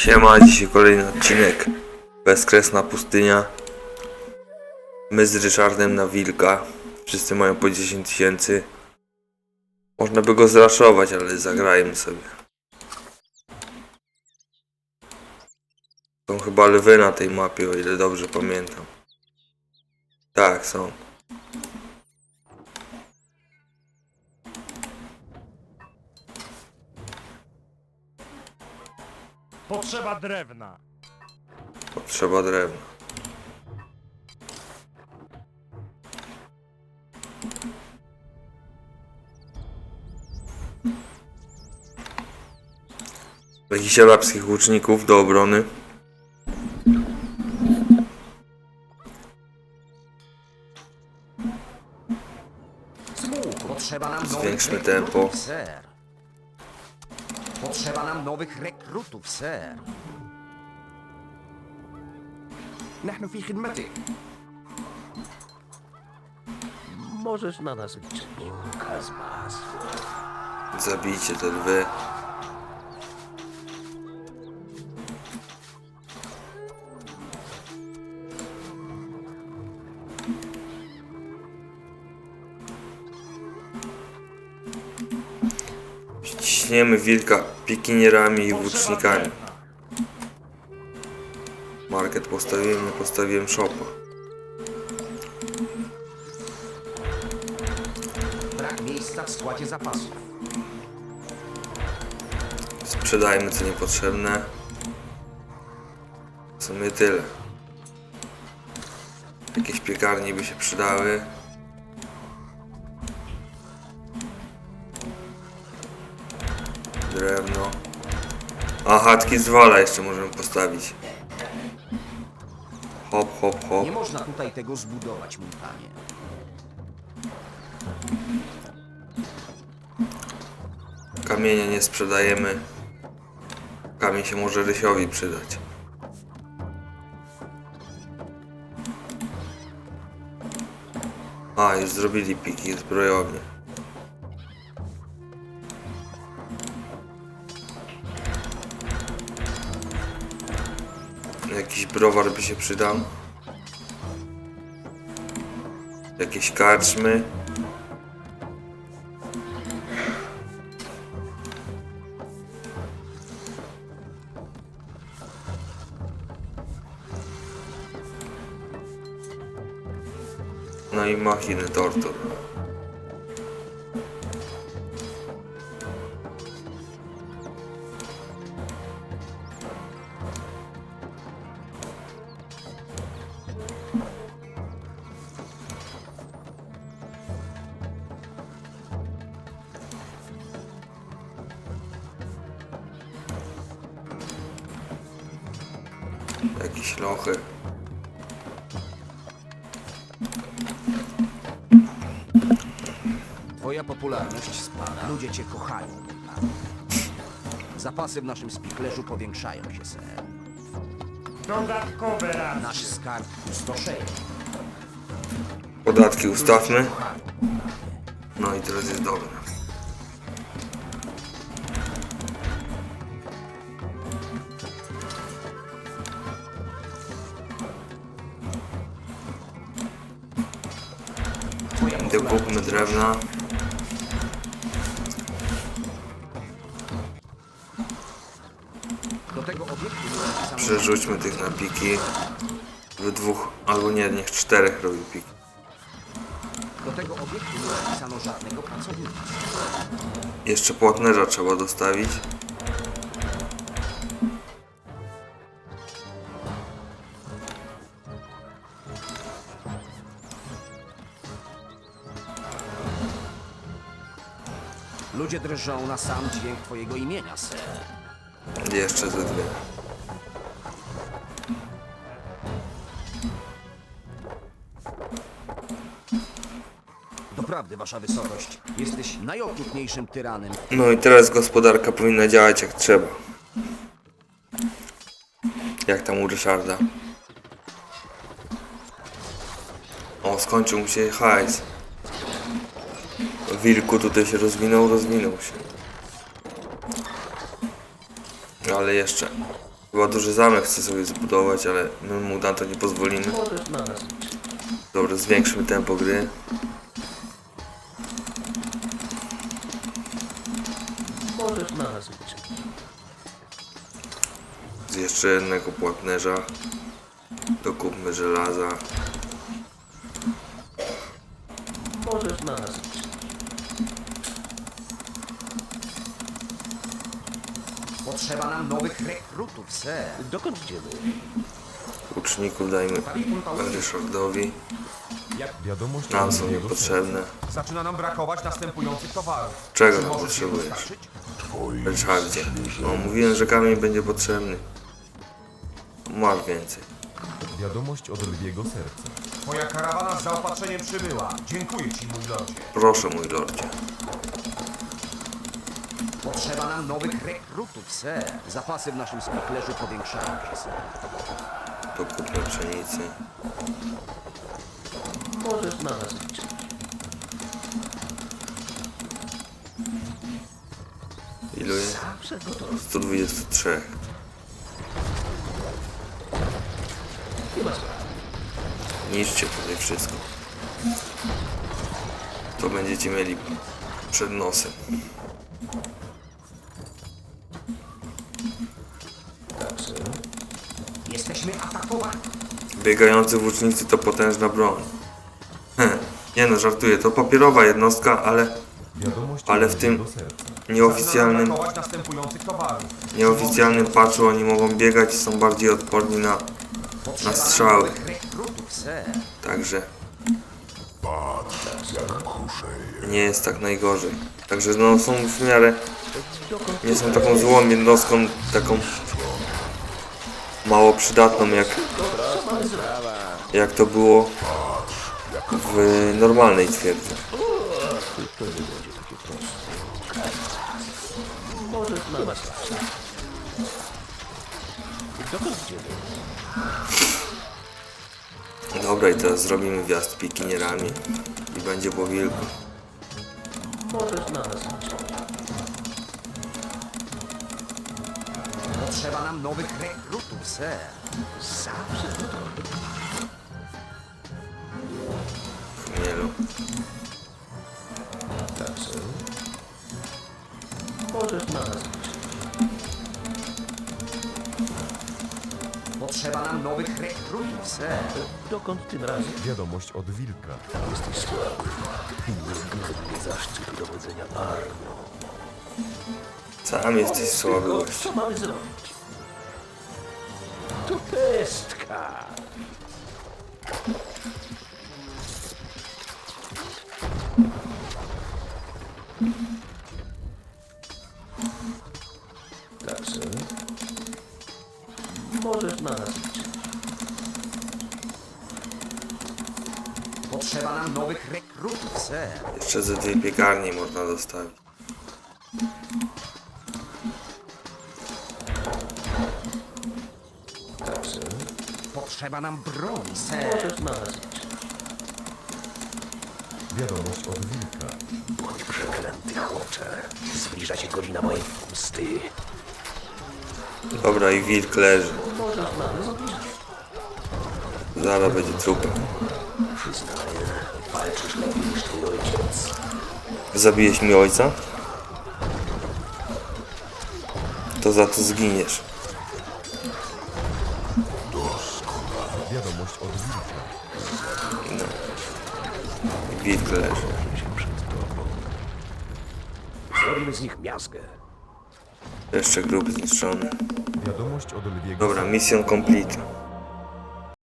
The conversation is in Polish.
Siema, dzisiaj kolejny odcinek. Bezkresna pustynia. My z Ryszardem na wilka. Wszyscy mają po 10 tysięcy. Można by go zraszować, ale zagrajmy sobie. Są chyba lwy na tej mapie, o ile dobrze pamiętam. Tak, są. Potrzeba drewna. Potrzeba drewna. Jakichś arabskich łuczników do obrony. Zwiększmy tempo. Ser. Potrzeba nam nowych rekrutów, ser. نحن في خدمتك Możesz na nas liczyć. Kazmas. Zabijcie te lwy. Ściśniemy wilka pikinierami i włócznikami. Market postawiłem, nie postawiłem shopa. Brak miejsca w składzie zapasów. Sprzedajmy co niepotrzebne. W sumie tyle. Jakieś piekarni by się przydały. Drewno. A chatki z wala jeszcze możemy postawić. Hop, hop, hop. Nie można tutaj tego zbudować, mój panie. Kamienia nie sprzedajemy. Kamień się może Rysiowi przydać. A, już zrobili piki zbrojownie. Jakiś browar by się przydał. Jakieś karczmy. No i machiny tortur. Jakieś lochy. Twoja popularność spada. Ludzie cię kochają. Zapasy w naszym spichlerzu powiększają się, ser. Dodatkowe racje. Nasz skarb pustoszeje. Podatki ustawmy. No i teraz jest dobre. Idę kupmy drewna. Przerzućmy tych na piki. W dwóch, albo nie, niech czterech robi piki. Do tego obiektu nie napisano żadnego pracownika. Jeszcze płatnerza trzeba dostawić. Ludzie drżą na sam dźwięk twojego imienia, ser. Jeszcze ze dwie. Doprawdy, wasza wysokość, jesteś najokrutniejszym tyranem. No i teraz gospodarka powinna działać jak trzeba. Jak tam u Ryszarda. O, skończył mu się hajs. Wilku tutaj się rozwinął, rozwinął się. Ale jeszcze Chyba duży zamek chce sobie zbudować, ale my mu na to nie pozwolimy. Dobra, zwiększmy tempo gry. Z jeszcze jednego płatnerza. Dokupmy żelaza. Możesz na nas Potrzeba nam nowych rekrutów, ser. Dokąd idziemy? Łuczników dajmy Ryszardowi. Wiadomość Nam są niepotrzebne. Zaczyna nam brakować następujących towarów. Czego nam potrzebujesz? Ryszardzie. No, mówiłem, że kamień będzie potrzebny. Masz więcej. Wiadomość od lwiego serca. Twoja karawana z zaopatrzeniem przybyła. Dziękuję ci, mój lordzie. Proszę, mój lordzie. Potrzeba nam nowych rekrutów, ser. Zapasy w naszym spichlerzu powiększają się, ser. Dokupmy pszenicy. Możesz na nas liczyć. Ilu jest? Zawsze gotowy. 123. Nie ma sprawy. Niszcie tutaj wszystko. To będziecie mieli przed nosem. Biegający włócznicy to potężna broń. Heh, nie no, żartuję. To papierowa jednostka, ale Wiadomość Ale w tym- nieoficjalnym, brakować następujących towarów. nieoficjalnym patchu oni mogą biegać i są bardziej odporni na... Nam strzały. rekrutów. Także... Nie jest tak najgorzej. Także no są w miarę... Nie są taką złą jednostką, taką... Mało przydatną jak... Jak to było w normalnej twierdzy. Dobra i teraz zrobimy wjazd pikinierami i będzie po wilku. Możesz na nas Potrzeba nam nowych rekrutów, ser. Zawsze gotowy. Chmielu. Tak, sir. Możesz na nas. Potrzeba nam nowych rekrutów, ser. Dokąd tym razem? Wiadomość od wilka. Jesteś słaby. Inny mnie zaszczyt dowodzenia armią. Sam jesteś słaby gość. Co mamy zrobić? To pestka. Tak, sir. Możesz na nas liczyć. Potrzeba nam nowych rekrutów, ser. Jeszcze ze dwie piekarni można dostawić. Potrzeba nam broni, ser. Możesz liczyć. Wiadomość od wilka. Bądź przeklęty, chłopcze. Zbliża się godzina mojej pomsty. Dobra i wilk leży. Możesz. Zaraz będzie trupem. Przyznaję, walczysz lepiej niż twój ojciec. Zabiłeś mi ojca? To za to zginiesz. Wiadomość od wilka. Wilk leży. Zrobimy z nich miazgę. Jeszcze grób zniszczony. Wiadomość od lwiego Dobra, mission complete.